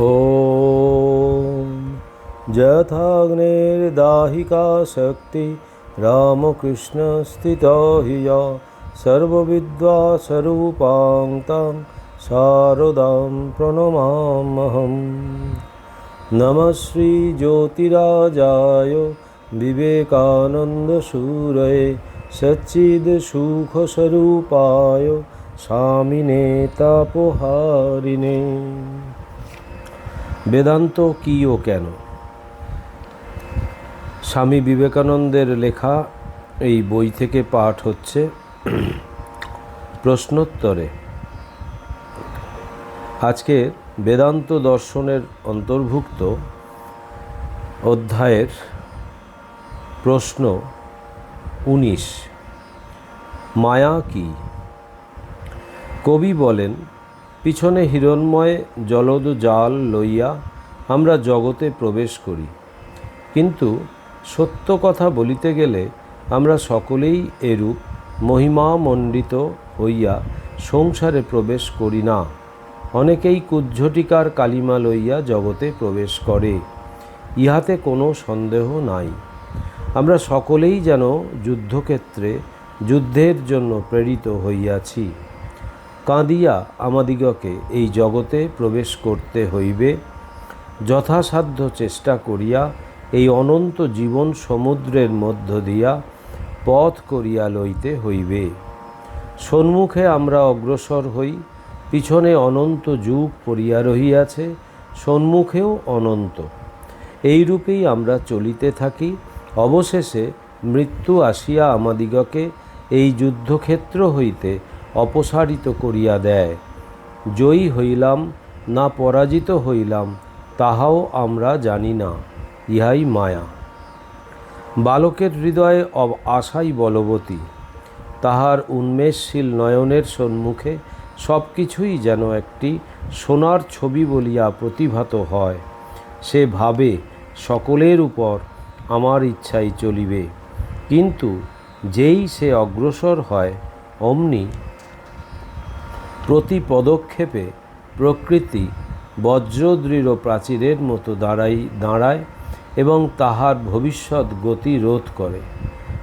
ॐ यथाग्नेर्दाहिका शक्ति रामकृष्णस्थिता हि या सर्वविद्वासरूपां तां शारदां प्रणमामहं नमः श्रीज्योतिराजाय विवेकानन्दसूरये सच्चिदसुखस्वरूपाय स्वामिने तापहारिणे বেদান্ত কী ও কেন? স্বামী বিবেকানন্দের লেখা এই বই থেকে পাঠ হচ্ছে প্রশ্নোত্তরে। আজকে বেদান্ত দর্শনের অন্তর্ভুক্ত অধ্যায়ের প্রশ্ন উনিশ, মায়া কী? কবি বলেন পিছনে হিরণময় জলদ জাল লইয়া আমরা জগতে প্রবেশ করি। কিন্তু সত্য কথা বলিতে গেলে আমরা সকলেই এরূপ মহিমামণ্ডিত হইয়া সংসারে প্রবেশ করি না। অনেকেই কুজ্ঝটিকার কালিমা লইয়া জগতে প্রবেশ করে। ইহাতে কোনো সন্দেহ নাই। আমরা সকলেই যেন যুদ্ধক্ষেত্রে যুদ্ধের জন্য প্রেরিত হইয়াছি। কাঁদিয়া আমাদিগকে এই জগতে প্রবেশ করতে হইবে। যথাসাধ্য চেষ্টা করিয়া এই অনন্ত জীবন সমুদ্রের মধ্য দিয়া পথ করিয়া লইতে হইবে। সন্মুখে আমরা অগ্রসর হই, পিছনে অনন্ত যুগ পড়িয়া রহিয়াছে, সন্মুখেও অনন্ত। এইরূপেই আমরা চলিতে থাকি। অবশেষে মৃত্যু আসিয়া আমাদিগকে এই যুদ্ধক্ষেত্র হইতে অপসারিত করিয়া দেয়। জয়ী হইলাম না পরাজিত হইলাম, তাহাও আমরা জানি না, ইহাই মায়া। বালকের হৃদয়ে আশাই বলবতী, তাহার উন্মেষশীল নয়নের সম্মুখে সব কিছুই যেন একটি সোনার ছবি বলিয়া প্রতিভাত হয়। সে ভাবে সকলের উপর আমার ইচ্ছাই চলিবে, কিন্তু যেই সে অগ্রসর হয়, অমনি প্রতি পদক্ষেপে প্রকৃতি বজ্রদৃঢ় প্রাচীরের মতো দাঁড়াই, দাঁড়ায় এবং তাহার ভবিষ্যৎ গতি রোধ করে।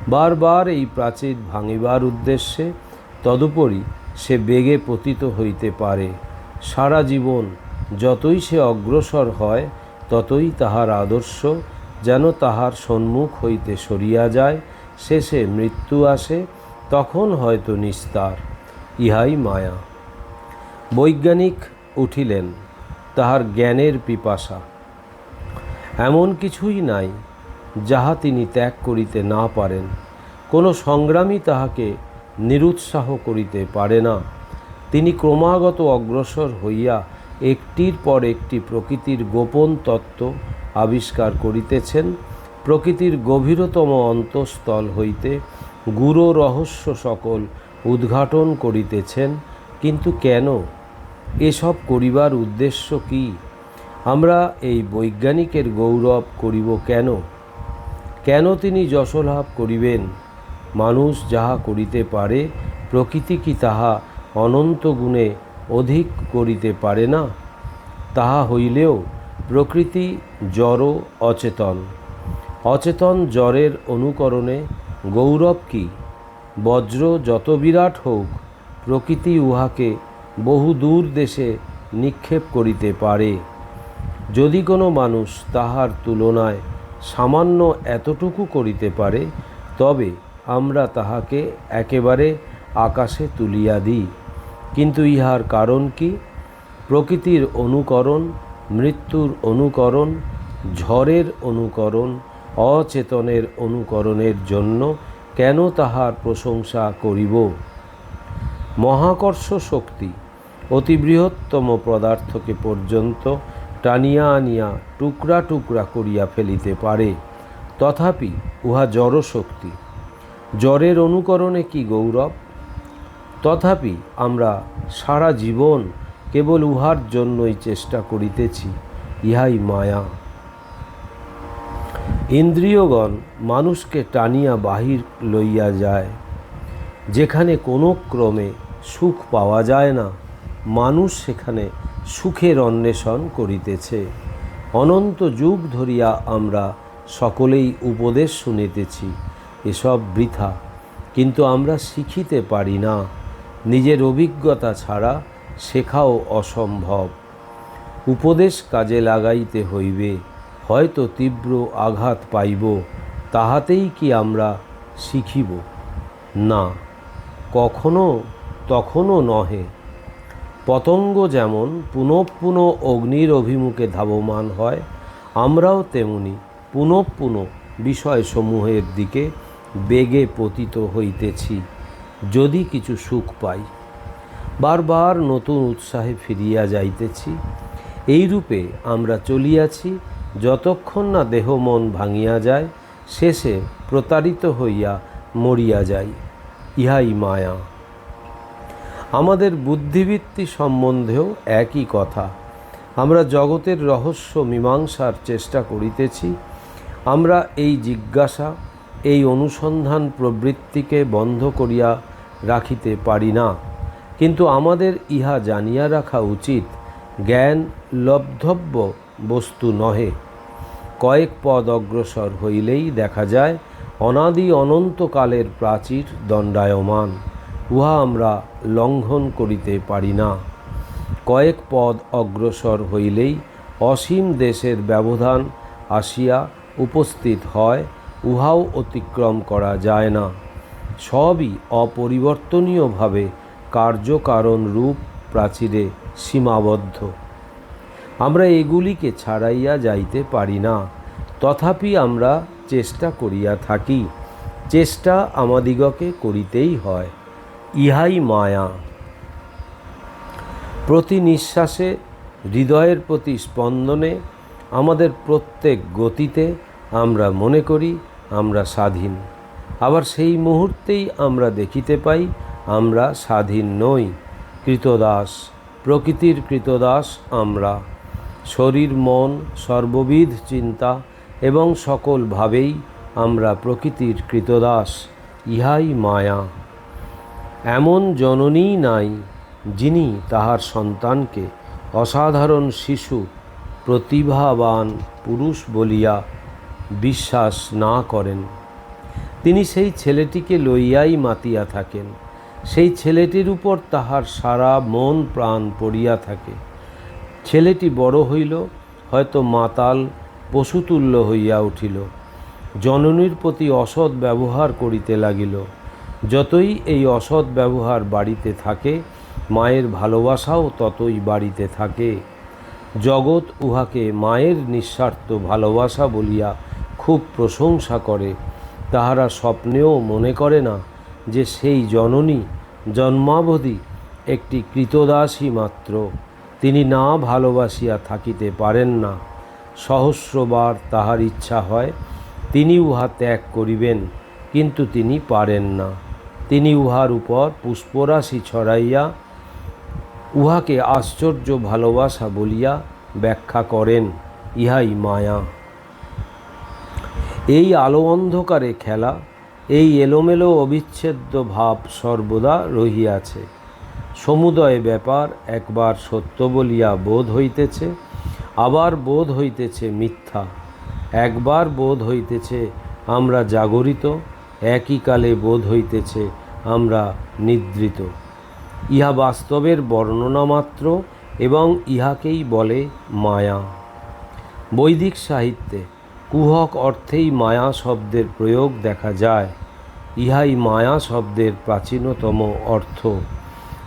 বারবার এই প্রাচীর ভাঙিবার উদ্দেশ্যে তদুপরি সে বেগে পতিত হইতে পারে। সারা জীবন যতই সে অগ্রসর হয়, ততই তাহার আদর্শ যেন তাহার সম্মুখ হইতে সরিয়া যায়। শেষে মৃত্যু আসে, তখন হয়তো নিস্তার। ইহাই মায়া। বৈজ্ঞানিক উঠিলেন তাহার জ্ঞানের পিপাসা। এমন কিছুই নাই যাহা তিনি ত্যাগ করিতে না পারেন। কোনো সংগ্রামী তাহাকে নিরুৎসাহ করিতে পারে না। তিনি ক্রমাগত অগ্রসর হইয়া একটির পর একটি প্রকৃতির গোপন তত্ত্ব আবিষ্কার করিতেছেন। প্রকৃতির গভীরতম অন্তঃস্থল হইতে গুরু রহস্য সকল উদ্ঘাটন করিতেছেন। কিন্তু কেন? এসব করিবার উদ্দেশ্য কি? আমরা এই বৈজ্ঞানিকের গৌরব করিব কেন? কেন তিনি যশলাভ করিবেন? মানুষ যাহা করিতে পারে, প্রকৃতি কি তাহা অনন্ত গুণে অধিক করিতে পারে না? তাহা হইলেও প্রকৃতি জড় অচেতন। অচেতন জ্বরের অনুকরণে গৌরব কি? বজ্র যত বিরাট হোক, প্রকৃতি উহাকে বহু দূর দেশে নিক্ষেপ করিতে পারে। যদি কোনো মানুষ তাহার তুলনায় সামান্য এতটুকু করিতে পারে, তবে আমরা তাহাকে একেবারে আকাশে তুলিয়া দিই। কিন্তু ইহার কারণ কি? প্রকৃতির অনুকরণ, মৃত্যুর অনুকরণ, ঝড়ের অনুকরণ, অচেতনের অনুকরণের জন্য কেন তাহার প্রশংসা করিব? মহাকর্ষ শক্তি অতি বৃহত্তম পদার্থকে পর্যন্ত টানিয়া আনিয়া টুকরা টুকরা করিয়া ফেলিতে পারে। তথাপি উহা জড়শক্তি। জ্বরের অনুকরণে কি গৌরব? তথাপি আমরা সারা জীবন কেবল উহার জন্যই চেষ্টা করিতেছি, ইহাই মায়া। ইন্দ্রিয়গণ মানুষকে টানিয়া বাহির লইয়া যায়, যেখানে কোনো ক্রমে সুখ পাওয়া যায় না। মানুষ সেখানে সুখের অন্বেষণ করিতেছে। অনন্ত যুগ ধরিয়া আমরা সকলেই উপদেশ শুনিতেছি, এসব বৃথা। কিন্তু আমরা শিখিতে পারি না, নিজের অভিজ্ঞতা ছাড়া শেখাও অসম্ভব। উপদেশ কাজে লাগাইতে হইবে, হয়তো তীব্র আঘাত পাইব, তাহাতেই কি আমরা শিখিব? না, কখনো তখনও নহে। পতঙ্গ যেমন পুনঃ পুনঃ অগ্নির অভিমুখে ধাবমান হয়, আমরাও তেমনি পুনঃ পুনঃ বিষয়সমূহের দিকে বেগে পতিত হইতেছি, যদি কিছু সুখ পাই। বারবার নতুন উৎসাহে ফিরিয়া যাইতেছি, এইরূপে আমরা চলিয়াছি, যতক্ষণ না দেহ মন ভাঙিয়া যায়, শেষে প্রতারিত হইয়া মরিয়া যাই। ইহাই মায়া। আমাদের বুদ্ধিবৃত্তি সম্বন্ধেও একই কথা। আমরা জগতের রহস্য মীমাংসার চেষ্টা করিতেছি। আমরা এই জিজ্ঞাসা, এই অনুসন্ধান প্রবৃত্তিকে বন্ধ করিয়া রাখিতে পারি না। কিন্তু আমাদের ইহা জানিয়া রাখা উচিত, জ্ঞান লব্ধব্য বস্তু নহে। কয়েক পদ অগ্রসর হইলেই দেখা যায়, অনাদি অনন্তকালের প্রাচীর দণ্ডায়মান। উহা আমরা লঙ্ঘন করিতে পারি না। কয়েক পদ অগ্রসর হইলেই অসীম দেশের ব্যবধান আসিয়া উপস্থিত হয়, উহাও অতিক্রম করা যায় না। সবই অপরিবর্তনীয়ভাবে কার্যকারণ রূপ প্রাচীরে সীমাবদ্ধ। আমরা এগুলিকে ছাড়াইয়া যাইতে পারি না। তথাপি আমরা চেষ্টা করিয়া থাকি। চেষ্টা আমাদিগকে করিতেই হয়। ইহাই মায়া। প্রতি নিঃশ্বাসে হৃদয়ের প্রতি স্পন্দনে আমাদের প্রত্যেক গতিতে আমরা মনে করি, আমরা স্বাধীন। আবার সেই মুহূর্তেই আমরা দেখিতে পাই, আমরা স্বাধীন নই। কৃতদাস, প্রকৃতির কৃতদাস আমরা। শরীর, মন, সর্ববিধ চিন্তা এবং সকলভাবেই আমরা প্রকৃতির কৃতদাস। ইহাই মায়া। এমন জননী নাই যিনি তাহার সন্তানকে অসাধারণ শিশু, প্রতিভাবান পুরুষ বলিয়া বিশ্বাস না করেন। তিনি সেই ছেলেটিকে লইয়াই মাতিয়া থাকেন। সেই ছেলেটির উপর তাহার সারা মন প্রাণ পড়িয়া থাকে। ছেলেটি বড় হইল, হয়তো মাতাল, পশুতুল্য হইয়া উঠিল। জননীর প্রতি অসৎ ব্যবহার করিতে লাগিল। যতই এই অসৎ ব্যবহার বাড়িতে থাকে, মায়ের ভালোবাসাও ততই বাড়িতে থাকে। জগৎ উহাকে মায়ের নিঃস্বার্থ ভালোবাসা বলিয়া খুব প্রশংসা করে। তাহারা স্বপ্নেও মনে করে না যে সেই জননী, জন্মাবধি একটি কৃতদাসী মাত্র। তিনি না ভালোবাসিয়া থাকিতে পারেন না। সহস্রবার তাহার ইচ্ছা হয়, তিনি উহা ত্যাগ করিবেন, কিন্তু তিনি পারেন না। তিনি উহার উপর পুষ্পরাশি ছড়াইয়া উহাকে আশ্চর্য ভালোবাসা বলিয়া ব্যাখ্যা করেন। ইহাই মায়া। এই আলো অন্ধকারে খেলা, এই এলোমেলো অবিচ্ছেদ্য ভাব সর্বদা রহিয়াছে। সমুদয় ব্যাপার একবার সত্য বলিয়া বোধ হইতেছে, আবার বোধ হইতেছে মিথ্যা। একবার বোধ হইতেছে আমরা জাগরিত, একই কালে বোধ হইতেছে আমরা নিদ্রিত। ইহা বাস্তবের বর্ণনা মাত্র এবং ইহাকেই বলে মায়া। বৈদিক সাহিত্যে কুহক অর্থেই মায়া শব্দের প্রয়োগ দেখা যায়। ইহাই মায়া শব্দের প্রাচীনতম অর্থ।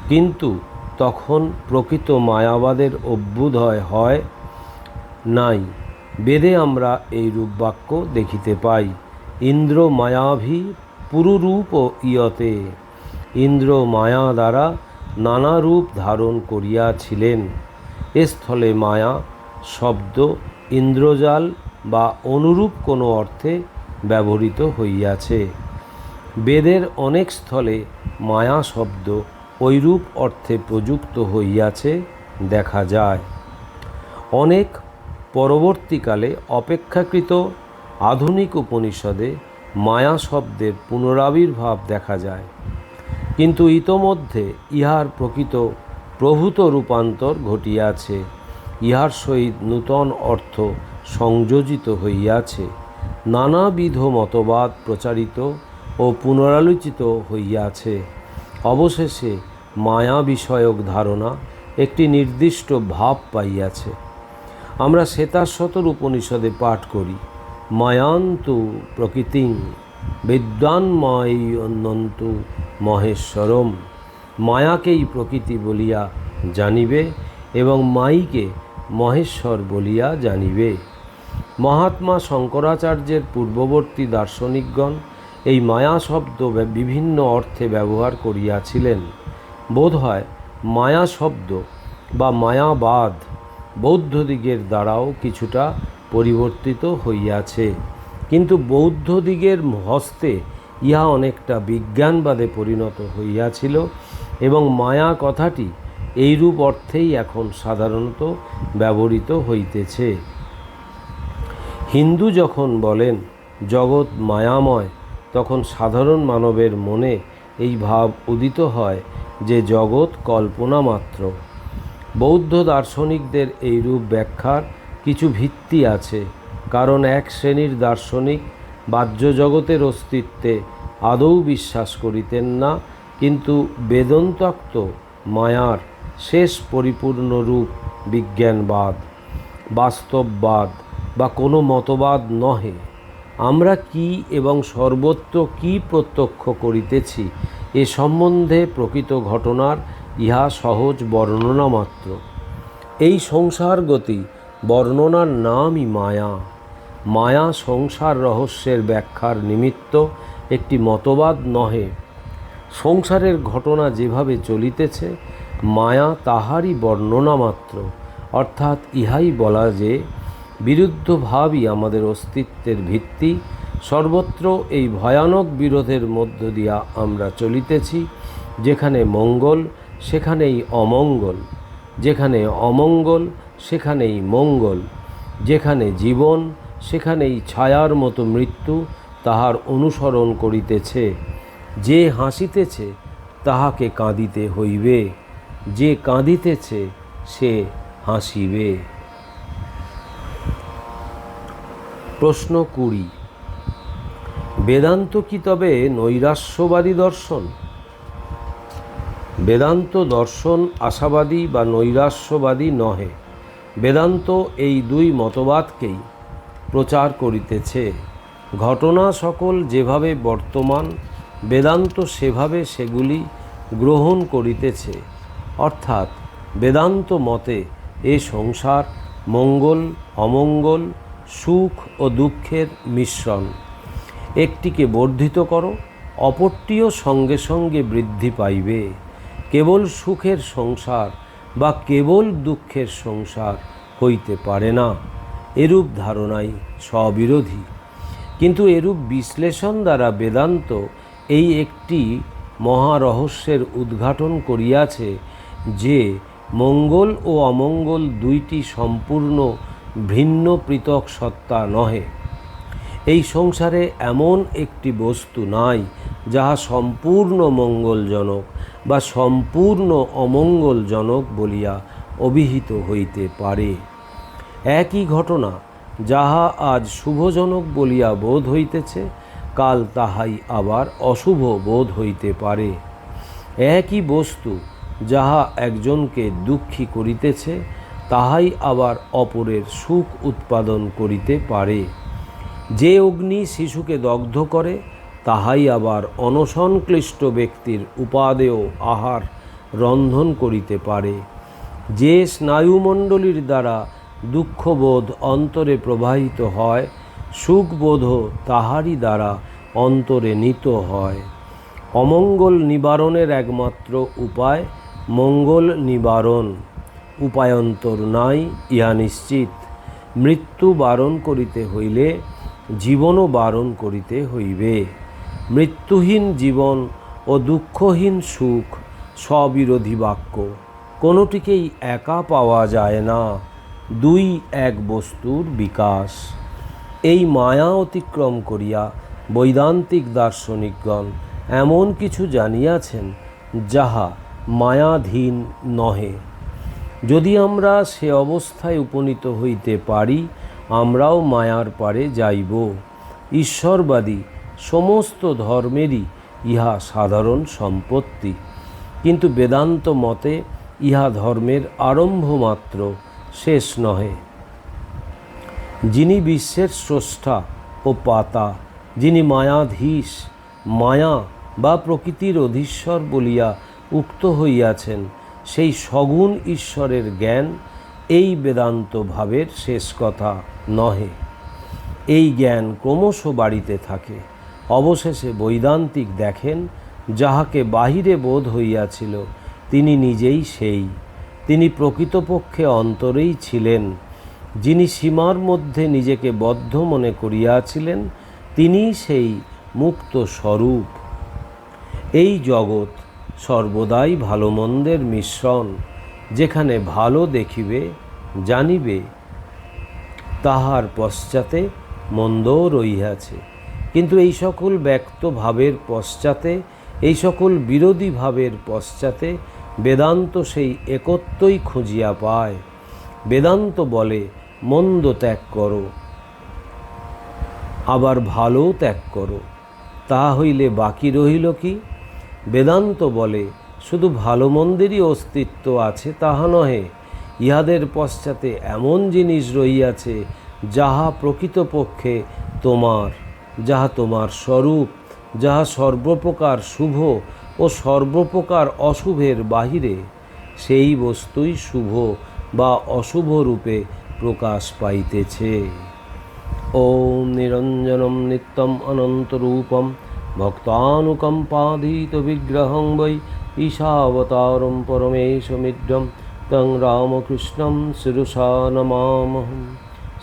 কিন্তু তখন প্রকৃত মায়াবাদের অভ্যুদয় হয় নাই। বেদে আমরা এই রূপ বাক্য দেখিতে পাই। ইন্দ্র মায়াভি পুরুরূপ ইয়তে। ইন্দ্র মায়া দ্বারা নানা রূপ ধারণ করিয়াছিলেন। স্থলে মায়া, শব্দ, ইন্দ্রজাল বা অনুরূপ কোনো অর্থে ব্যবহৃত হইয়াছে। বেদের অনেক স্থলে মায়া শব্দ ঐরূপ অর্থে প্রযুক্ত হইয়াছে দেখা যায়। অনেক পরবর্তীকালে অপেক্ষাকৃত আধুনিক উপনিষদে মায়া শব্দের পুনরাবির্ভাব দেখা যায়। কিন্তু ইতোমধ্যে ইহার প্রকৃত প্রভূত রূপান্তর ঘটিয়াছে। ইহার সহিত নূতন অর্থ সংযোজিত হইয়াছে। নানাবিধ মতবাদ প্রচারিত ও পুনরালোচিত হইয়াছে। অবশেষে মায়া বিষয়ক ধারণা একটি নির্দিষ্ট ভাব পাইয়াছে। আমরা শ্বেতাশতর উপনিষদে পাঠ করি মায়ান্তু প্রকৃতিং বিদ্যান্ময়ী অনন্তু মহেশ্বরম। মায়াকেই প্রকৃতি বলিয়া জানিবে এবং মাইকে মহেশ্বর বলিয়া জানিবে। মহাত্মা শঙ্করাচার্যের পূর্ববর্তী দার্শনিকগণ এই মায়া শব্দ বিভিন্ন অর্থে ব্যবহার করিয়াছিলেন। বোধ হয় মায়া শব্দ বা মায়াবাদ বৌদ্ধদিগের দ্বারাও কিছুটা পরিবর্তিত হইয়াছে। কিন্তু বৌদ্ধদিগের হস্তে ইহা অনেকটা বিজ্ঞানবাদে পরিণত হইয়াছিল এবং মায়া কথাটি এইরূপ অর্থেই এখন সাধারণত ব্যবহৃত হইতেছে। হিন্দু যখন বলেন, জগৎ মায়াময় তখন সাধারণ মানবের মনে এই ভাব উদিত হয় যে জগৎ কল্পনা মাত্র। বৌদ্ধ দার্শনিকদের এই রূপ ব্যাখ্যার কিছু ভিত্তি আছে। কারণ এক শ্রেণির দার্শনিক বাহ্য জগতের অস্তিত্বে আদৌ বিশ্বাস করিতেন না, কিন্তু বেদন্তক্ত মায়ার শেষ পরিপূর্ণ রূপ বিজ্ঞানবাদ, বাস্তববাদ বা কোনো মতবাদ নহে। আমরা কি এবং সর্বত্র কি প্রত্যক্ষ করিতেছি এ সম্বন্ধে প্রকৃত ঘটনার ইহা সহজ বর্ণনা মাত্র। এই সংসার গতি বর্ণনার নামই মায়া। মায়া সংসার রহস্যের ব্যাখ্যার নিমিত্ত একটি মতবাদ নহে। সংসারের ঘটনা যেভাবে চলিতেছে, মায়া তাহারই বর্ণনা মাত্র। অর্থাৎ ইহাই বলা যে বিরুদ্ধভাবই আমাদের অস্তিত্বের ভিত্তি। সর্বত্র এই ভয়ানক বিরোধের মধ্য দিয়া আমরা চলিতেছি, যেখানে মঙ্গল, সেখানেই অমঙ্গল। যেখানে অমঙ্গল সেখানেই মঙ্গল, যেখানে জীবন, সেখানেই ছায়ার মতো মৃত্যু তাহার অনুসরণ করিতেছে। যে হাসিতেছে, তাহাকে কাঁদিতে হইবে। যে কাঁদিতেছে, সে হাসিবে। প্রশ্ন কুড়ি, বেদান্ত কি তবে নৈরাস্যবাদী দর্শন? বেদান্ত দর্শন আশাবাদী বা নৈরাস্যবাদী নহে। বেদান্ত এই দুই মতবাদকেই প্রচার করিতেছে। ঘটনা সকল যেভাবে বর্তমান, বেদান্ত সেভাবে সেগুলি গ্রহণ করিতেছে। অর্থাৎ বেদান্ত মতে এ সংসার মঙ্গল, অমঙ্গল, সুখ ও দুঃখের মিশ্রণ। একটিকে বর্ধিত করো, অপরটিও সঙ্গে সঙ্গে বৃদ্ধি পাইবে। কেবল সুখের সংসার বা কেবল দুঃখের সংসার হইতে পারে না। এরূপ ধারণাই স্ববিরোধী। কিন্তু এরূপ বিশ্লেষণ দ্বারা বেদান্ত এই একটি মহারহস্যের উদ্ঘাটন করিয়াছে যে মঙ্গল ও অমঙ্গল দুইটি সম্পূর্ণ ভিন্ন পৃথক সত্তা নহে। এই সংসারে এমন একটি বস্তু নাই যাহা সম্পূর্ণ মঙ্গলজনক বা সম্পূর্ণ অমঙ্গলজনক বলিয়া অভিহিত হইতে পারে। একই ঘটনা, যাহা আজ শুভজনক বলিয়া বোধ হইতেছে, কাল তাহাই আবার অশুভ বোধ হইতে পারে। একই বস্তু, যাহা একজনকে দুঃখী করিতেছে, তাহাই আবার অপরের সুখ উৎপাদন করিতে পারে। যে অগ্নি শিশুকে দগ্ধ করে, তাহাই আবার অনসংক্লিষ্ট ব্যক্তির উপাদেয় আহার রন্ধন করিতে পারে। যে স্নায়ুমণ্ডলীর দ্বারা দুঃখবোধ অন্তরে প্রবাহিত হয়, সুখবোধও তাহারই দ্বারা অন্তরে নিত হয়। অমঙ্গল নিবারণের একমাত্র উপায় মঙ্গল নিবারণ। উপায়ন্তর নাই, ইহা নিশ্চিত। মৃত্যু বারণ করিতে হইলে জীবনও বারণ করিতে হইবে। মৃত্যুহীন জীবন ও দুঃখহীন সুখ, স্ববিরোধী বাক্য, কোনোটিকেই একা পাওয়া যায় না। দুই এক বস্তুর বিকাশ। এই মায়া অতিক্রম করিয়া বৈদান্তিক দার্শনিকগণ এমন কিছু জানিয়াছেন, যাহা মায়াধীন নহে। যদি আমরা সে অবস্থায় উপনীত হইতে পারি আমরাও মায়ার পারে যাইব। ঈশ্বরবাদী সমস্ত ধর্মেরই ইহা সাধারণ সম্পত্তি। কিন্তু বেদান্ত মতে ইহা ধর্মের আরম্ভ মাত্র শেষ নহে। যিনি বিশ্বের স্রষ্টা ও পাতা, যিনি মায়াধীশ, মায়া বা প্রকৃতির অধীশ্বর বলিয়া উক্ত হইয়াছেন, সেই সগুণ ঈশ্বরের জ্ঞান এই বেদান্ত ভাবের শেষ কথা নহে। এই জ্ঞান ক্রমশ বাড়িতে থাকে। অবশেষে বৈদান্তিক দেখেন, যাহাকে বাহিরে বোধ হইয়াছিল, তিনি নিজেই সেই। তিনি প্রকৃতপক্ষে অন্তরেই ছিলেন। যিনি সীমার মধ্যে নিজেকে বদ্ধ মনে করিয়াছিলেন, তিনিই সেই মুক্ত স্বরূপ। এই জগৎ সর্বদাই ভালো মন্দের মিশ্রণ। যেখানে ভালো দেখিবে, জানিবে, তাহার পশ্চাতে মন্দও রহিয়াছে। কিন্তু এই সকল ব্যক্ত ভাবের পশ্চাতে, এই সকল বিরোধী ভাবের পশ্চাতে বেদান্ত সেই একত্বই খুঁজিয়া পায়। বেদান্ত বলে, মন্দ ত্যাগ করো, আবার ভালোও ত্যাগ করো। তাহা হইলে বাকি রহিল কি? বেদান্ত বলে শুধু ভালো মন্দেরই অস্তিত্ব আছে তাহা নহে, ইহাদের পশ্চাতে এমন জিনিস রহিয়াছে যাহা প্রকৃতপক্ষে তোমার, যাহা তোমার স্বরূপ, যাহা সর্বপ্রকার শুভ ও সর্বপ্রকার অশুভের বাহিরে, সেই বস্তুই শুভ বা অশুভ রূপে প্রকাশ পাইতেছে। ওম নিরঞ্জনম নিত্যম অনন্তরূপম ভক্তানুকম্পাধীত বিগ্রহং বৈ ঈশাবতারম পরমেশমিড্যম তং রামকৃষ্ণম শিরুষা নমামহম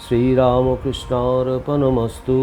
শ্রীরামকৃষ্ণার্পণমস্তু।